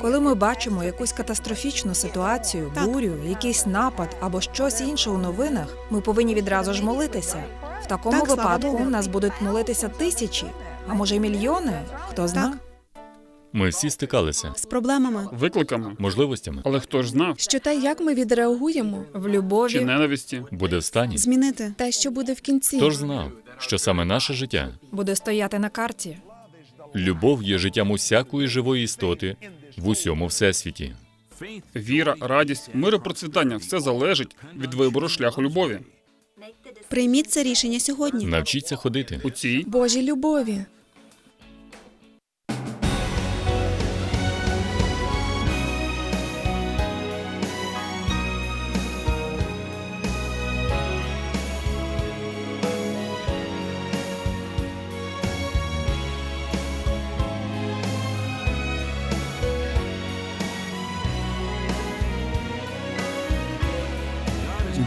Коли ми бачимо якусь катастрофічну ситуацію, бурю, якийсь напад або щось інше у новинах, ми повинні відразу ж молитися. В такому Так, випадку в нас будуть молитися тисячі, а може й мільйони. Хто зна? Ми всі стикалися з проблемами. викликами. можливостями. Але хто ж знав, Що те, як ми відреагуємо, В чи любові ненависті? Буде в стані. Змінити. те, що буде в кінці. Хто ж знав, що саме наше життя, буде стояти на карті. любов є життям усякої живої істоти в усьому всесвіті. Віра, радість, мир і процвітання все залежить від вибору шляху любові. Прийміть це рішення сьогодні. Навчіться ходити. У цій Божій любові.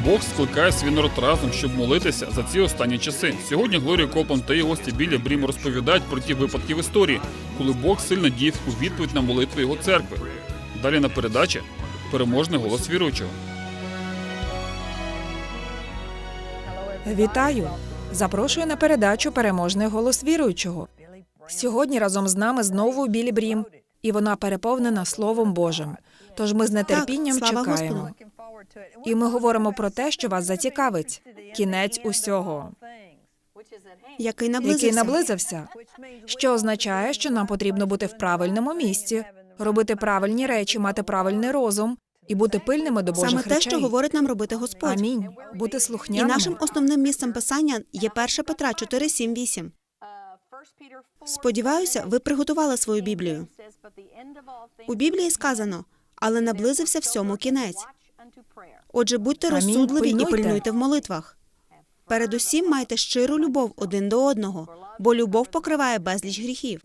Бог скликає свій народ разом, щоб молитися за ці останні часи. Сьогодні Глорія Коплан та її гості біля Брім розповідають про ті випадки в історії, коли Бог сильно діяв у відповідь на молитви його церкви. Далі на передачі переможний голос віруючого. Вітаю! Запрошую на передачу Переможний голос віруючого. Сьогодні разом з нами знову Білі Брім, і вона переповнена Словом Божим. Тож ми з нетерпінням слава чекаємо. Господу. І ми говоримо про те, що вас зацікавить. Кінець усього, Який наблизився. який наблизився, що означає, що нам потрібно бути в правильному місці, робити правильні речі, мати правильний розум і бути пильними до Божих Саме те, речей. що говорить нам робити Господь. Амінь. Бути І слухняними. нашим основним місцем писання є 1 Петра 4, 7, 8. Сподіваюся, ви приготували свою Біблію. У Біблії сказано, але наблизився всьому кінець. Отже, будьте розсудливі і Пильнуйте. в молитвах. Передусім майте щиру любов один до одного, бо любов покриває безліч гріхів.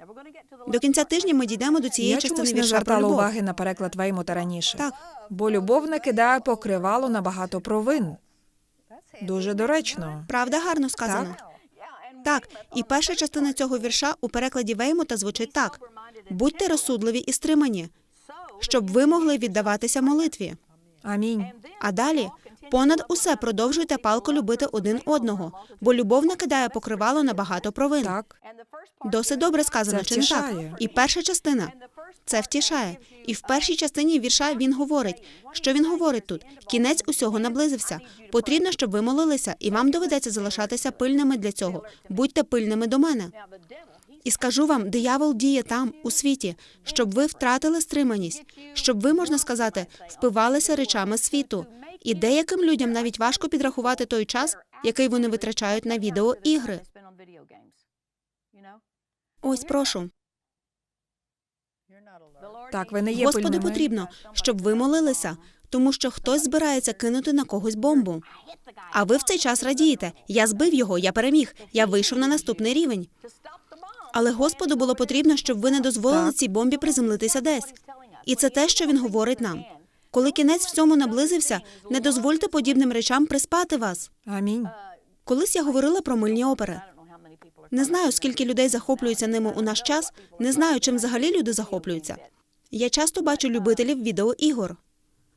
До кінця тижня ми дійдемо до цієї Я частини чомусь не вірша про звертала любов. уваги на переклад Веймута раніше. Так. Бо любов не кидає покривало на багато провин. Дуже доречно. Правда, гарно сказано. Так, і перша частина цього вірша у перекладі Веймута звучить так: будьте розсудливі і стримані, щоб ви могли віддаватися молитві. Амінь. А далі понад усе продовжуйте палко любити один одного, бо любов накидає покривало на багато провин. Так. Досить добре сказано, чи не так? І перша частина це втішає. І в першій частині вірша він говорить, що він говорить тут: кінець усього наблизився. Потрібно, щоб ви молилися, і вам доведеться залишатися пильними для цього. Будьте пильними до мене. І скажу вам, диявол діє там, у світі, щоб ви втратили стриманість, щоб ви, можна сказати, впивалися речами світу. І деяким людям навіть важко підрахувати той час, який вони витрачають на відеоігри. Ось прошу. Так, ви не є Господу пильними. потрібно, щоб ви молилися, тому що хтось збирається кинути на когось бомбу. А ви в цей час радієте. Я збив його, я переміг, я вийшов на наступний рівень. Але Господу було потрібно, щоб ви не дозволили цій бомбі приземлитися десь. І це те, що він говорить нам. Коли кінець всьому наблизився, не дозвольте подібним речам приспати вас. Амінь. Колись я говорила про мильні опери. Не знаю, скільки людей захоплюються ними у наш час. Не знаю, чим взагалі люди захоплюються. Я часто бачу любителів відеоігор.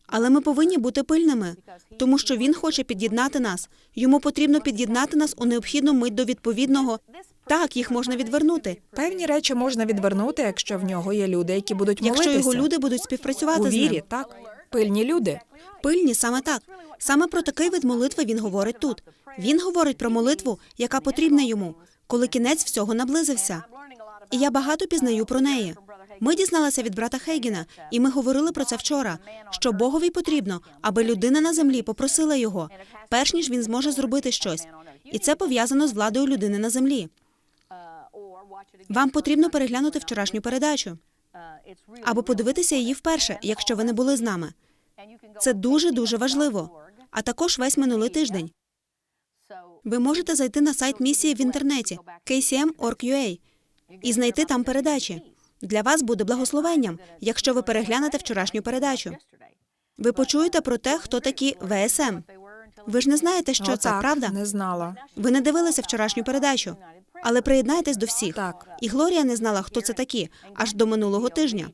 Але ми повинні бути пильними, тому що він хоче під'єднати нас. Йому потрібно під'єднати нас у необхідну мить до відповідного. Так, їх можна відвернути, Певні речі можна відвернути, якщо в нього є люди, які будуть якщо його люди будуть співпрацювати у з ним. так. Пильні люди. Пильні саме так. Саме про такий вид молитви він говорить тут. Він говорить про молитву, яка потрібна йому, коли кінець всього наблизився. І я багато пізнаю про неї. Ми дізналися від брата Хейгіна, і ми говорили про це вчора. Що Богові потрібно, аби людина на землі попросила його, перш ніж він зможе зробити щось. І це пов'язано з владою людини на землі. Вам потрібно переглянути вчорашню передачу або подивитися її вперше, якщо ви не були з нами. Це дуже дуже важливо. А також весь минулий тиждень. Ви можете зайти на сайт місії в інтернеті kcm.org.ua і знайти там передачі. Для вас буде благословенням, якщо ви переглянете вчорашню передачу. Ви почуєте про те, хто такі ВСМ. Ви ж не знаєте, що О, це, так, правда? Не знала. Ви не дивилися вчорашню передачу. Але приєднайтесь до всіх. Так. І Глорія не знала, хто це такі, аж до минулого тижня.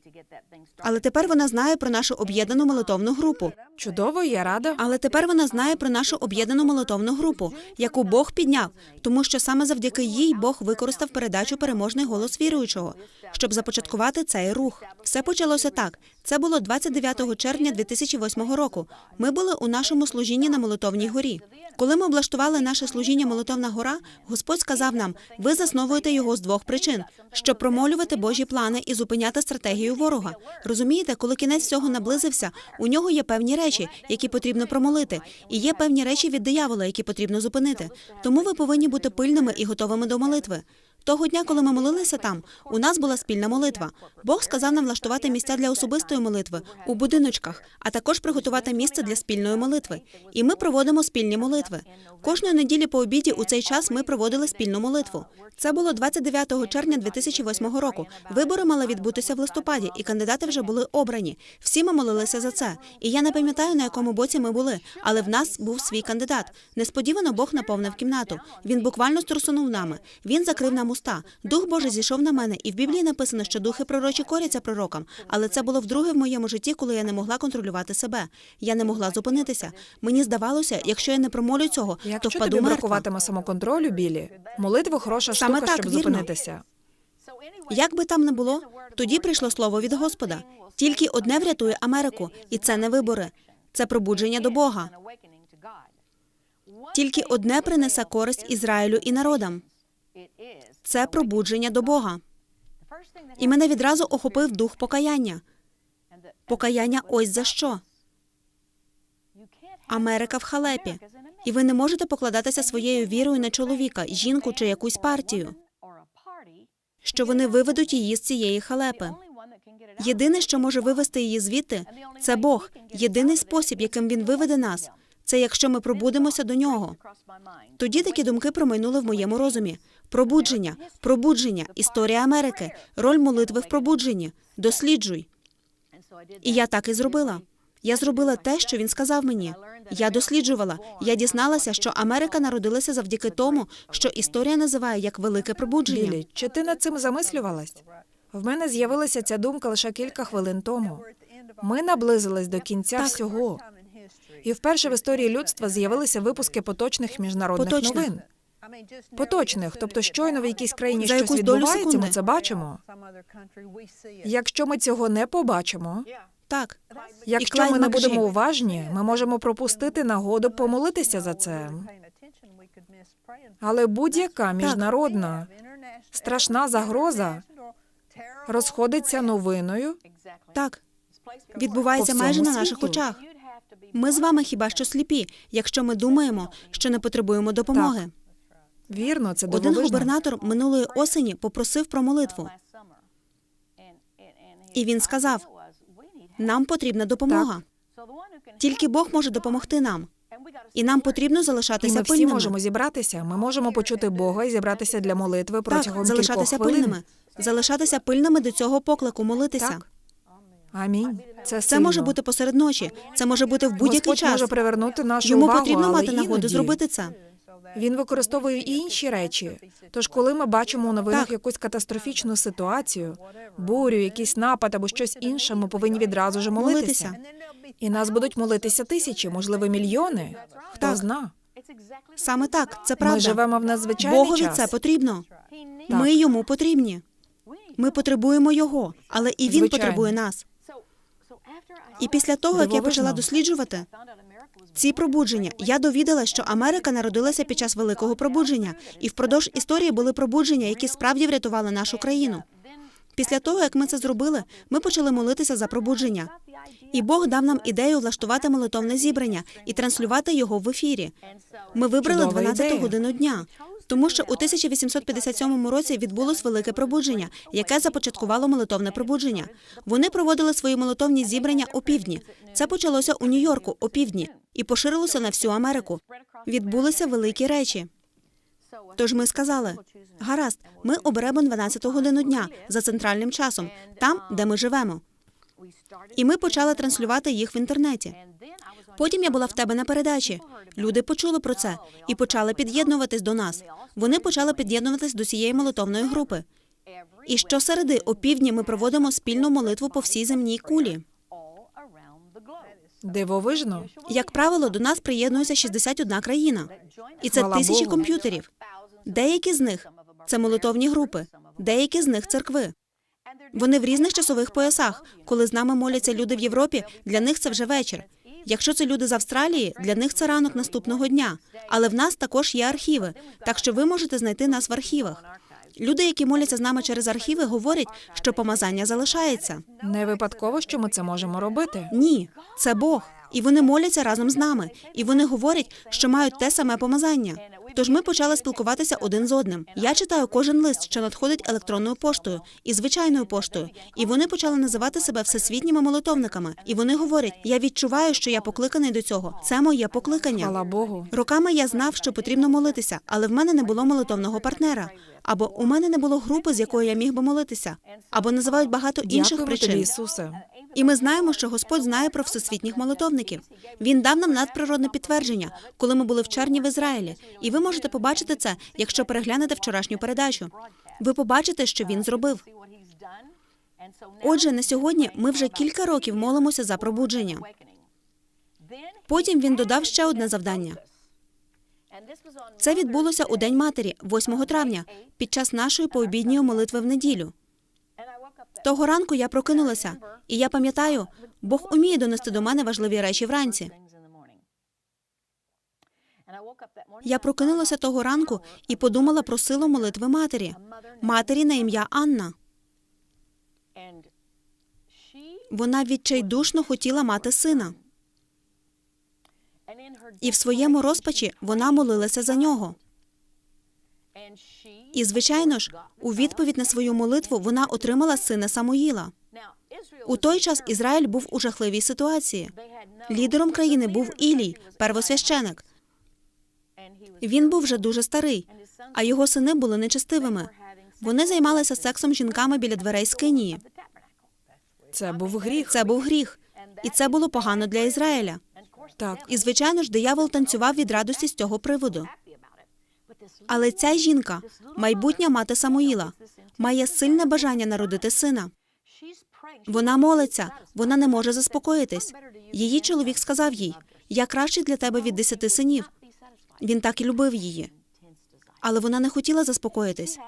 Але тепер вона знає про нашу об'єднану молитовну групу. Чудово, я рада. Але тепер вона знає про нашу об'єднану молитовну групу, яку Бог підняв, тому що саме завдяки їй Бог використав передачу переможний голос віруючого, щоб започаткувати цей рух. Все почалося так. Це було 29 червня 2008 року. Ми були у нашому служінні на молитовній горі. Коли ми облаштували наше служіння Молитовна гора, Господь сказав нам: ви засновуєте його з двох причин: щоб промолювати Божі плани і зупиняти стратегію ворога. Розумієте, коли кінець всього наблизився, у нього є певні речі, які потрібно промолити, і є певні речі від диявола, які потрібно зупинити. Тому ви повинні бути пильними і готовими до молитви. Того дня, коли ми молилися там, у нас була спільна молитва. Бог сказав нам влаштувати місця для особистої молитви у будиночках, а також приготувати місце для спільної молитви. І ми проводимо спільні молитви. Кожної неділі по обіді у цей час ми проводили спільну молитву. Це було 29 червня 2008 року. Вибори мали відбутися в листопаді, і кандидати вже були обрані. Всі ми молилися за це. І я не пам'ятаю, на якому боці ми були, але в нас був свій кандидат. Несподівано Бог наповнив кімнату. Він буквально струсунув нами. Він закрив нам уста. Дух Божий зійшов на мене, і в Біблії написано, що духи пророчі коряться пророкам. Але це було вдруге в моєму житті, коли я не могла контролювати себе. Я не могла зупинитися. Мені здавалося, якщо я не промолю цього, то впаду тобі бракуватиме самоконтролю, Білі, молитва хороша Саме так, щоб вірно. зупинитися. Як би там не було, тоді прийшло слово від Господа. Тільки одне врятує Америку, і це не вибори. Це пробудження до Бога. Тільки одне принесе користь Ізраїлю і народам. Це пробудження до Бога. І мене відразу охопив дух покаяння. Покаяння ось за що. Америка в халепі. І ви не можете покладатися своєю вірою на чоловіка, жінку чи якусь партію, що вони виведуть її з цієї халепи. Єдине, що може вивести її звідти, це Бог. Єдиний спосіб, яким він виведе нас, це якщо ми пробудемося до нього. Тоді такі думки промайнули в моєму розумі: пробудження, пробудження, історія Америки, роль молитви в пробудженні. Досліджуй. І я так і зробила. Я зробила те, що він сказав мені. Я досліджувала. Я дізналася, що Америка народилася завдяки тому, що історія називає як велике пробудження. Білі, чи ти над цим замислювалась? В мене з'явилася ця думка лише кілька хвилин тому. Ми наблизились до кінця Так. всього. І вперше в історії людства з'явилися випуски поточних міжнародних Поточних. новин. Поточних, тобто щойно в якійсь країні За щось якусь долю відбувається, ми секунди. це бачимо. Якщо ми цього не побачимо, Так, якщо ми не Макжі. будемо уважні, ми можемо пропустити нагоду помолитися за це. Але будь-яка міжнародна страшна загроза розходиться новиною. так. Відбувається майже на наших світу. очах. Ми з вами хіба що сліпі, якщо ми думаємо, що не потребуємо допомоги. Вірно, це Один губернатор минулої осені попросив про молитву. І він сказав: Нам потрібна допомога. Тільки Бог може допомогти нам, і нам потрібно І залишатися ми всі пильними. можемо зібратися. Ми можемо почути Бога і зібратися для молитви протягом Так, залишатися кількох хвилин. пильними, залишатися пильними до цього поклику, молитися. Так. Амінь. Це, Це може бути посеред ночі, це може бути в будь-який час. може привернути нашу Йому увагу, потрібно мати нагоду іноді зробити це. Він використовує і інші речі. Тож, коли ми бачимо у новинах Так. якусь катастрофічну ситуацію, бурю, якийсь напад або щось інше, ми повинні відразу ж молитися. Молитися. І нас будуть молитися тисячі, можливо, мільйони. Хто Так. зна? Саме так, це Ми правда. живемо в надзвичайний Богові час. це потрібно. Так. Ми йому потрібні. Ми потребуємо його, але і він Звичайно. потребує нас. І після того, як я почала досліджувати ці пробудження, я довідалася, що Америка народилася під час великого пробудження, і впродовж історії були пробудження, які справді врятували нашу країну. Після того, як ми це зробили, ми почали молитися за пробудження. І Бог дав нам ідею влаштувати молитовне зібрання і транслювати його в ефірі. Ми вибрали Чудова 12 годину дня, тому що у 1857 році відбулось велике пробудження, яке започаткувало молитовне пробудження. Вони проводили свої молитовні зібрання опівдні. Це почалося у Нью-Йорку опівдні і поширилося на всю Америку. Відбулися великі речі. Тож ми сказали: гаразд, ми оберемо 12 годину дня за центральним часом, там, де ми живемо. І ми почали транслювати їх в інтернеті. Потім я була в тебе на передачі. Люди почули про це і почали під'єднуватись до нас. Вони почали під'єднуватись до цієї молитовної групи. І щосереди опівдні ми проводимо спільну молитву по всій земній кулі. Дивовижно. Як правило, до нас приєднується 61 країна, і це Хвала тисячі Богу. комп'ютерів. Деякі з них це молитовні групи, деякі з них церкви. Вони в різних часових поясах. Коли з нами моляться люди в Європі, для них це вже вечір. Якщо це люди з Австралії, для них це ранок наступного дня. Але в нас також є архіви, так що ви можете знайти нас в архівах. Люди, які моляться з нами через архіви, говорять, що помазання залишається. Не випадково, що ми це можемо робити. Ні, це Бог. І вони моляться разом з нами, і вони говорять, що мають те саме помазання. Тож ми почали спілкуватися один з одним. Я читаю кожен лист, що надходить електронною поштою і звичайною поштою. І вони почали називати себе всесвітніми молитовниками. І вони говорять: я відчуваю, що я покликаний до цього. Це моє покликання. Хвала Богу. Роками я знав, що потрібно молитися, але в мене не було молитовного партнера. Або у мене не було групи, з якою я міг би молитися, або називають багато інших Дякуємо причин. тобі, Ісусе. І ми знаємо, що Господь знає про всесвітніх молитовників. Він дав нам надприродне підтвердження, коли ми були в червні в Ізраїлі. І ви можете побачити це, якщо переглянете вчорашню передачу. Ви побачите, що він зробив. Отже, на сьогодні ми вже кілька років молимося за пробудження. Потім він додав ще одне завдання. Це відбулося у День матері, 8 травня, під час нашої пообідньої молитви в неділю. Того ранку я прокинулася, і я пам'ятаю, Бог уміє донести до мене важливі речі вранці. Я прокинулася того ранку і подумала про силу молитви матері, матері на ім'я Анна. Вона відчайдушно хотіла мати сина, і в своєму розпачі вона молилася за нього. І, звичайно ж, у відповідь на свою молитву вона отримала сина Самуїла. У той час Ізраїль був у жахливій ситуації. Лідером країни був Ілій, первосвященик. Він був вже дуже старий, а його сини були нечестивими. Вони займалися сексом з жінками біля дверей скинії. Це був гріх. Це був гріх, і це було погано для Ізраїля. Так. І звичайно ж, диявол танцював від радості з цього приводу. Але ця жінка, майбутня мати Самуїла, має сильне бажання народити сина. Вона молиться, вона не може заспокоїтись. Її чоловік сказав їй: Я кращий для тебе від десяти синів. Він так і любив її. Але вона не хотіла заспокоїтись.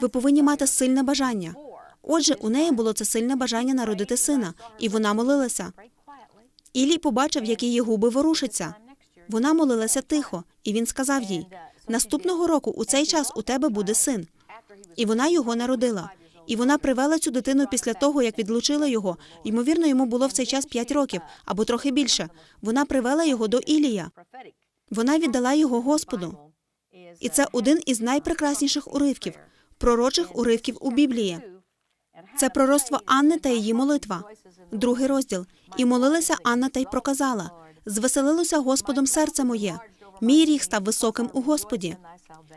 Ви повинні мати сильне бажання. Отже, у неї було це сильне бажання народити сина, і вона молилася. Ілій побачив, як її губи ворушаться. Вона молилася тихо, і він сказав їй: наступного року у цей час у тебе буде син. І вона його народила. І вона привела цю дитину після того, як відлучила його. Ймовірно, йому було в цей час 5 років або трохи більше. Вона привела його до Ілія. Вона віддала його Господу. І це один із найпрекрасніших уривків, пророчих уривків у Біблії. Це пророцтво Анни та її молитва, другий розділ. І молилася Анна та й проказала: звеселилося Господом серце моє. Мій ріг став високим у Господі.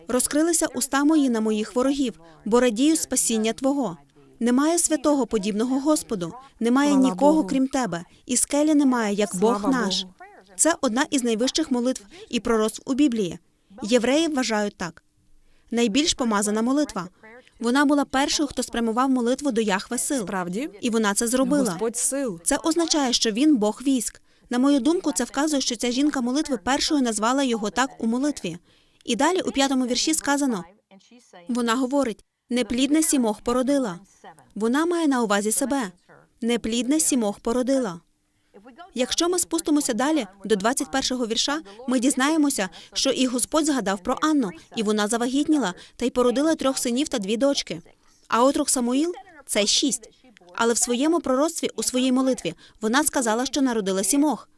Розкрилися уста мої на моїх ворогів, бо радію спасіння Твого. Немає святого подібного Господу, немає нікого, крім тебе, і скелі немає, як Бог наш. Це одна із найвищих молитв і пророцтв у Біблії. Євреї вважають так. Найбільш помазана молитва. Вона була першою, хто спрямував молитву до Яхве сил. Справді? І вона це зробила. Господь сил. Це означає, що він Бог військ. На мою думку, це вказує, що ця жінка молитви першою назвала його так у молитві. І далі у п'ятому вірші сказано: вона говорить: неплідне сімох породила. Вона має на увазі себе. Неплідне сімох породила. Якщо ми спустимося далі до 21-го вірша, ми дізнаємося, що і Господь згадав про Анну, і вона завагітніла та й породила трьох синів та дві дочки. А отрок Самуїл це шість. Але в своєму пророцтві, у своїй молитві, вона сказала, що народила сімох.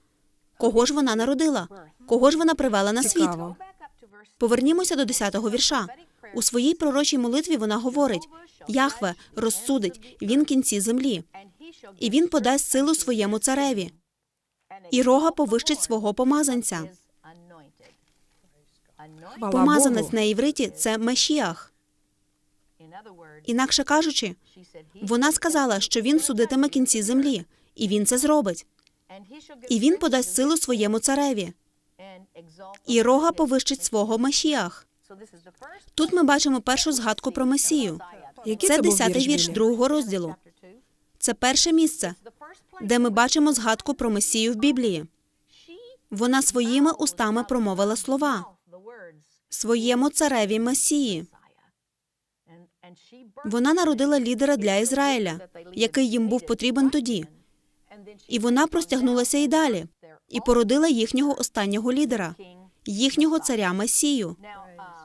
Кого ж вона народила? Кого ж вона привела на світ? Цікаво. Повернімося до 10-го вірша. У своїй пророчій молитві вона говорить: Яхве розсудить він кінці землі, і він подасть силу своєму цареві, і рога повищить свого помазанця. Помазанець на івриті це Мешіах. Інакше кажучи, вона сказала, що він судитиме кінці землі, і він це зробить. І він подасть силу своєму цареві, і рога повищить свого Машіах. Тут ми бачимо першу згадку про Месію. Який Це десятий вірш другого розділу. Це перше місце, де ми бачимо згадку про Месію в Біблії. Вона своїми устами промовила слова своєму цареві Месії. Вона народила лідера для Ізраїля, який їм був потрібен тоді. І вона простягнулася і далі, і породила їхнього останнього лідера, їхнього царя Месію.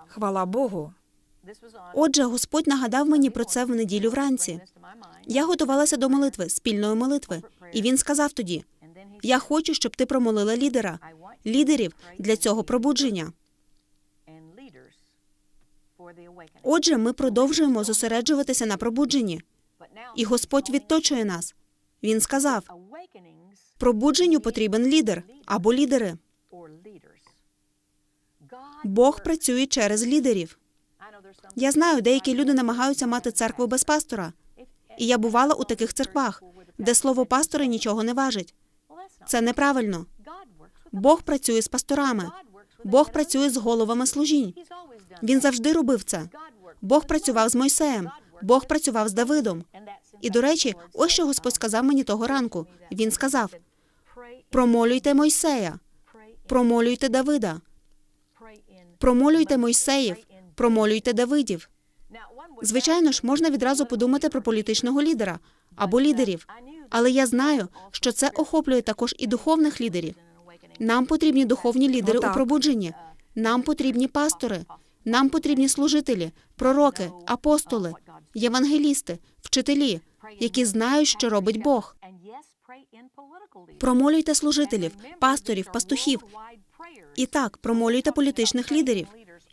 Хвала Богу. Отже, Господь нагадав мені про це в неділю вранці. Я готувалася до молитви, спільної молитви, і він сказав тоді: Я хочу, щоб ти промолила лідера, лідерів для цього пробудження. Отже, ми продовжуємо зосереджуватися на пробудженні, і Господь відточує нас. Він сказав: пробудженню потрібен лідер або лідери. Бог працює через лідерів. Я знаю, деякі люди намагаються мати церкву без пастора. І я бувала у таких церквах, де слово пастора нічого не важить. Це неправильно. Бог працює з пасторами. Бог працює з головами служінь. Він завжди робив це. Бог працював з Мойсеєм. Бог працював з Давидом. І до речі, ось що Господь сказав мені того ранку. Він сказав: промолюйте Мойсея, промолюйте Давида, промолюйте Мойсеїв, промолюйте Давидів. Звичайно ж, можна відразу подумати про політичного лідера або лідерів, але я знаю, що це охоплює також і духовних лідерів. Нам потрібні духовні лідери у пробудженні. Нам потрібні пастори, нам потрібні служителі, пророки, апостоли, євангелісти, вчителі, які знають, що робить Бог. Промолюйте служителів, пасторів, пастухів. І так, промолюйте політичних лідерів.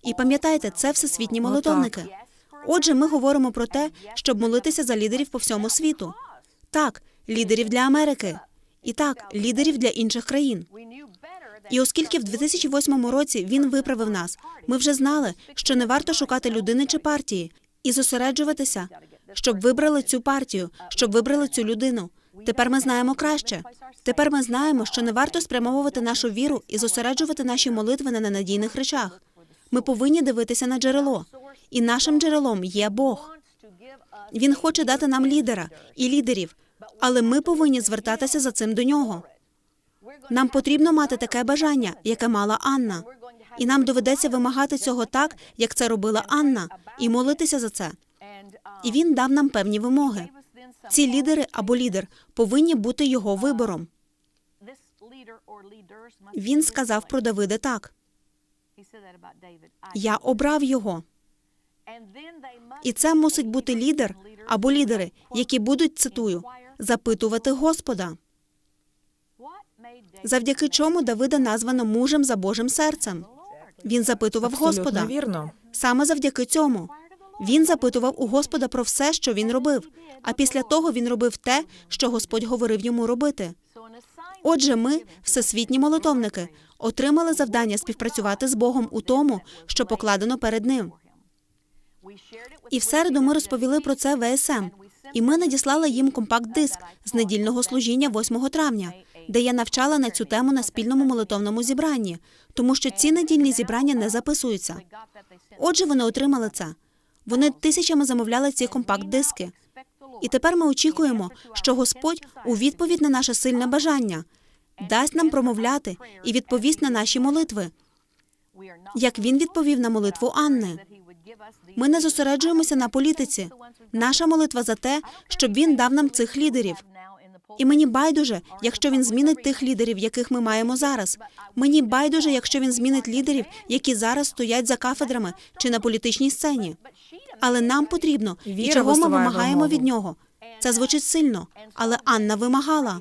І пам'ятайте, це всесвітні молитовники. Отже, ми говоримо про те, щоб молитися за лідерів по всьому світу. Так, лідерів для Америки. І так, лідерів для інших країн. І оскільки в 2008 році він виправив нас, ми вже знали, що не варто шукати людини чи партії і зосереджуватися, щоб вибрали цю партію, щоб вибрали цю людину. Тепер ми знаємо краще. Тепер ми знаємо, що не варто спрямовувати нашу віру і зосереджувати наші молитви на ненадійних речах. Ми повинні дивитися на джерело, і нашим джерелом є Бог. Він хоче дати нам лідера і лідерів, але ми повинні звертатися за цим до нього. Нам потрібно мати таке бажання, яке мала Анна, і нам доведеться вимагати цього так, як це робила Анна, і молитися за це. І він дав нам певні вимоги. Ці лідери або лідер повинні бути його вибором. Він сказав про Давида так: я обрав його. І це мусить бути лідер або лідери, які будуть цитую запитувати Господа, завдяки чому Давида названо мужем за Божим серцем. Він запитував Абсолютно Господа. вірно. Саме завдяки цьому він запитував у Господа про все, що він робив. А після того він робив те, що Господь говорив йому робити. Отже, ми, всесвітні молитовники, отримали завдання співпрацювати з Богом у тому, що покладено перед ним. І в середу ми розповіли про це ВСМ. І ми надіслали їм компакт-диск з недільного служіння 8 травня, де я навчала на цю тему на спільному молитовному зібранні, тому що ці недільні зібрання не записуються. Отже, вони отримали це. Вони тисячами замовляли ці компакт-диски. І тепер ми очікуємо, що Господь у відповідь на наше сильне бажання дасть нам промовляти і відповість на наші молитви, як він відповів на молитву Анни. Ми не зосереджуємося на політиці. Наша молитва за те, щоб він дав нам цих лідерів. І мені байдуже, якщо він змінить тих лідерів, яких ми маємо зараз. Мені байдуже, якщо він змінить лідерів, які зараз стоять за кафедрами чи на політичній сцені. Але нам потрібно, і чого ми вимагаємо від нього. Це звучить сильно, але Анна вимагала.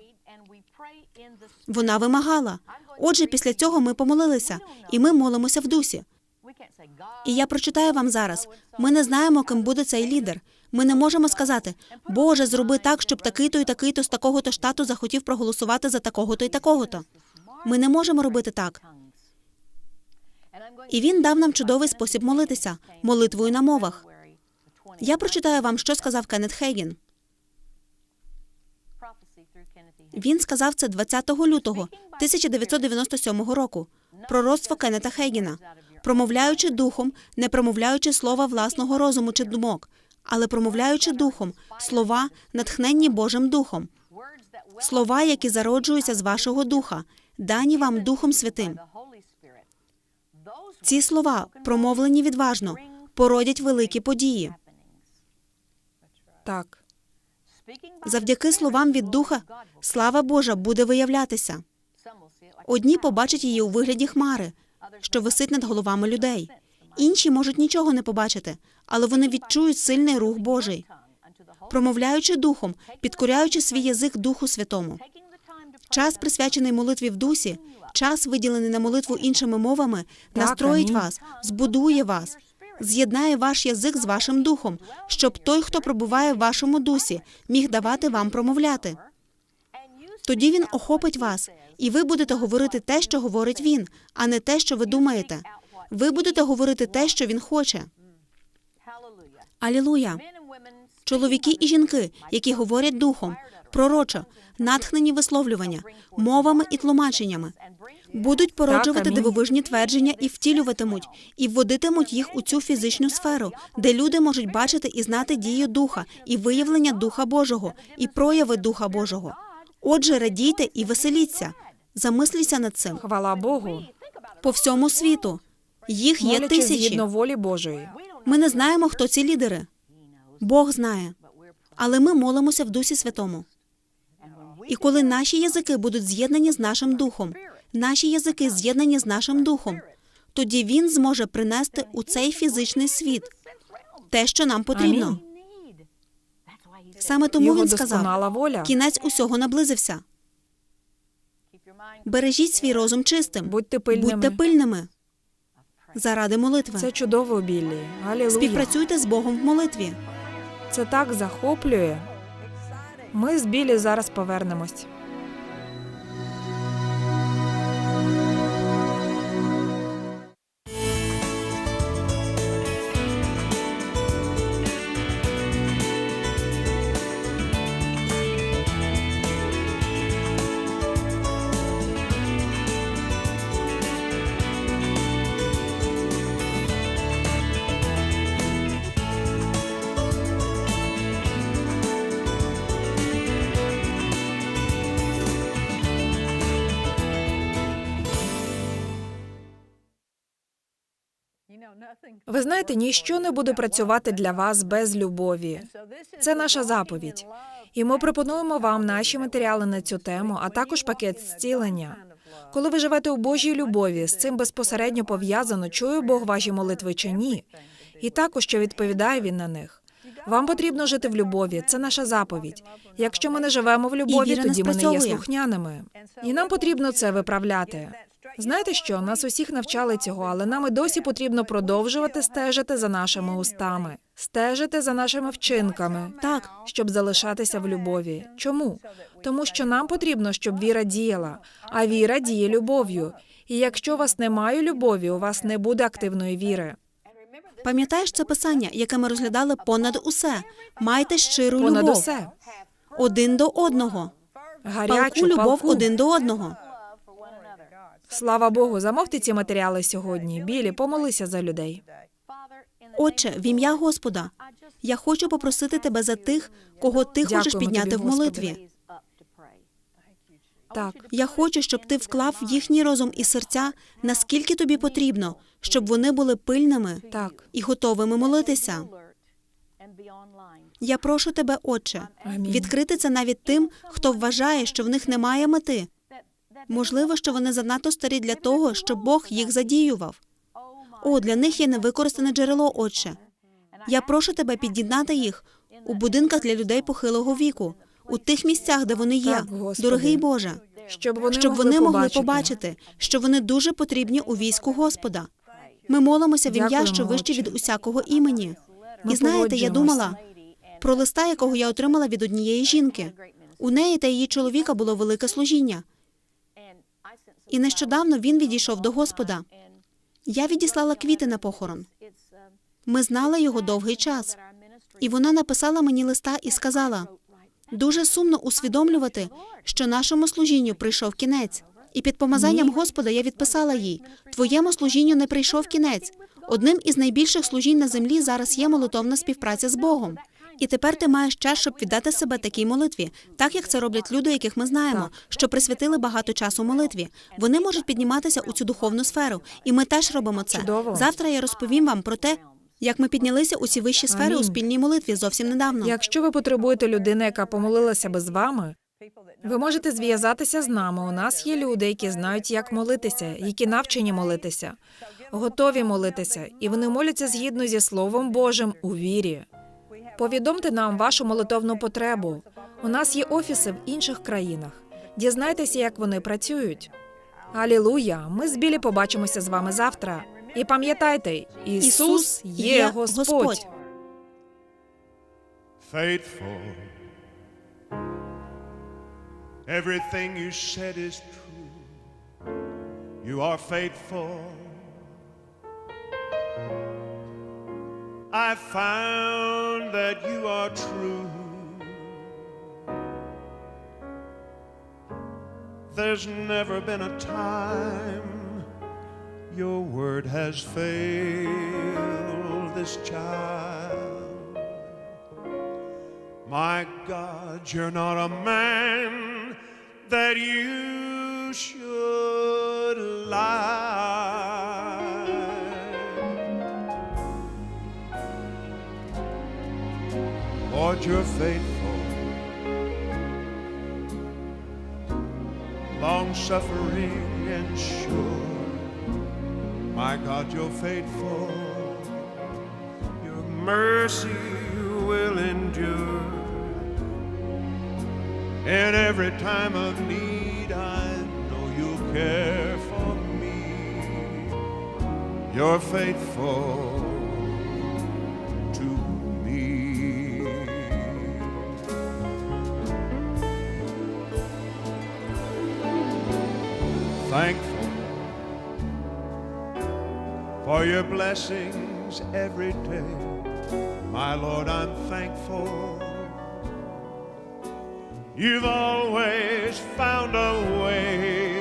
Вона вимагала. Отже, після цього ми помолилися, і ми молимося в дусі. І я прочитаю вам зараз. Ми не знаємо, ким буде цей лідер. Ми не можемо сказати, Боже, зроби так, щоб такий-то і такий-то з такого-то штату захотів проголосувати за такого-то і такого-то. Ми не можемо робити так. І він дав нам чудовий спосіб молитися молитвою на мовах. Я прочитаю вам, що сказав Кеннет Хейгін. Він сказав це 20 лютого 1997 року. Пророцтво Кеннета Хейгіна, промовляючи духом, не промовляючи слова власного розуму чи думок, але промовляючи духом, слова, натхненні Божим духом, слова, які зароджуються з вашого духа, дані вам Духом Святим. Ці слова, промовлені відважно, породять великі події. Так. Завдяки словам від духа слава Божа буде виявлятися. Одні побачать її у вигляді хмари, що висить над головами людей. Інші можуть нічого не побачити, але вони відчують сильний рух Божий, промовляючи духом, підкоряючи свій язик Духу Святому. Час, присвячений молитві в дусі, час, виділений на молитву іншими мовами, настроїть вас, збудує вас, з'єднає ваш язик з вашим духом, щоб той, хто пробуває в вашому дусі, міг давати вам промовляти. Тоді він охопить вас, і ви будете говорити те, що говорить він, а не те, що ви думаєте. Ви будете говорити те, що він хоче. Алілуя! Чоловіки і жінки, які говорять духом, пророчо, натхнені висловлювання, мовами і тлумаченнями, будуть породжувати дивовижні твердження і втілюватимуть, і вводитимуть їх у цю фізичну сферу, де люди можуть бачити і знати дію духа, і виявлення Духа Божого, і прояви Духа Божого. Отже, радійте і веселіться. Замисліться над цим Хвала Богу. по всьому світу. Їх є тисячі. згідно волі Божої. Ми не знаємо, хто ці лідери. Бог знає. Але ми молимося в Дусі Святому. І коли наші язики будуть з'єднані з нашим духом, наші язики з'єднані з нашим духом, тоді він зможе принести у цей фізичний світ те, що нам потрібно. Амінь. Саме тому Його він сказав: воля. кінець усього наблизився. Бережіть свій розум чистим, Будьте пильними. будьте пильними заради молитви. Це чудово, Біллі. Галілуя. Співпрацюйте з Богом в молитві. Це так захоплює. Ми з Біллі зараз повернемось. Ви знаєте, ніщо не буде працювати для вас без любові. Це наша заповідь. І ми пропонуємо вам наші матеріали на цю тему, а також пакет зцілення. Коли ви живете у Божій любові, з цим безпосередньо пов'язано, чує Бог ваші молитви чи ні, і також чи відповідає він на них. Вам потрібно жити в любові. Це наша заповідь. Якщо ми не живемо в любові, тоді ми не є слухняними. І нам потрібно це виправляти. Знаєте що? Нас усіх навчали цього, але нам і досі потрібно продовжувати стежити за нашими устами, стежити за нашими вчинками, Так, щоб залишатися в любові. Чому? Тому що нам потрібно, щоб віра діяла, а віра діє любов'ю. І якщо у вас немає любові, у вас не буде активної віри. пам'ятаєш це писання, яке ми розглядали понад усе. Майте щиру Понад любов усе один до одного. гарячу Палку любов палку. один до одного. Слава Богу, замовте ці матеріали сьогодні. Білі, помолися за людей. Отче, в ім'я Господа, я хочу попросити тебе за тих, кого ти Дякуємо хочеш підняти тобі, в молитві. Так, Я хочу, щоб ти вклав в їхній розум і серця, наскільки тобі потрібно, щоб вони були пильними так. і готовими молитися. Я прошу тебе, Отче, Амінь. відкрити це навіть тим, хто вважає, що в них немає мети. Можливо, що вони занадто старі для того, щоб Бог їх задіював. О, для них є невикористане джерело, Отче. Я прошу тебе під'єднати їх у будинках для людей похилого віку, у тих місцях, де вони є. Так, Дорогий Боже, Щоб вони, щоб могли, вони могли побачити. побачити, що вони дуже потрібні у війську Господа. Ми молимося в ім'я, що вище від усякого імені. Ми І знаєте, я думала про листа, якого я отримала від однієї жінки. У неї та її чоловіка було велике служіння. І нещодавно він відійшов до Господа. Я відіслала квіти на похорон. Ми знали його довгий час. І вона написала мені листа і сказала: Дуже сумно усвідомлювати, що нашому служінню прийшов кінець. І під помазанням Господа я відписала їй: Твоєму служінню не прийшов кінець. Одним із найбільших служінь на землі зараз є молитовна співпраця з Богом. І тепер ти маєш час, щоб віддати себе такій молитві, так як це роблять люди, яких ми знаємо, що присвятили багато часу молитві. Вони можуть підніматися у цю духовну сферу, і ми теж робимо це. Чудово. Завтра я розповім вам про те, як ми піднялися у ці вищі сфери у спільній молитві зовсім недавно. Якщо ви потребуєте людини, яка помолилася би з вами, ви можете зв'язатися з нами. У нас є люди, які знають, як молитися, які навчені молитися, готові молитися, і вони моляться згідно зі Словом Божим у вірі. Повідомте нам вашу молитовну потребу. У нас є офіси в інших країнах. Дізнайтеся, як вони працюють. Алілуя! Ми з Білі побачимося з вами завтра. І пам'ятайте, Ісус є Господь. You are faithful. I found that you are true. There's never been a time your word has failed this child. My God, you're not a man that you should lie. Lord, you're faithful, long suffering and sure. My God, you're faithful your mercy will endure. In every time of need, I know you'll care for me. You're faithful Thankful for your blessings every day. My Lord, I'm thankful. You've always found a way.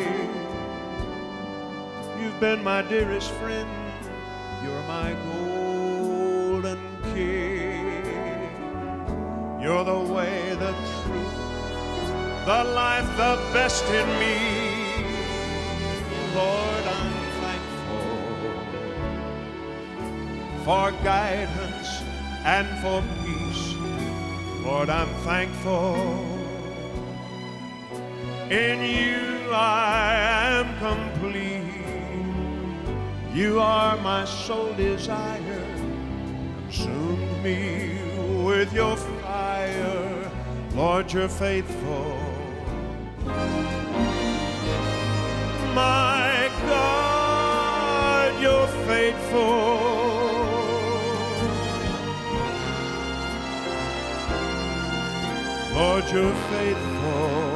You've been my dearest friend. You're my golden king. You're the way, the truth, the life, the best in me. Lord, I'm thankful for guidance and for peace. Lord, I'm thankful. In you I am complete. You are my sole desire. Consume me with your fire. Lord, you're faithful. My faithful. Lord, you're faithful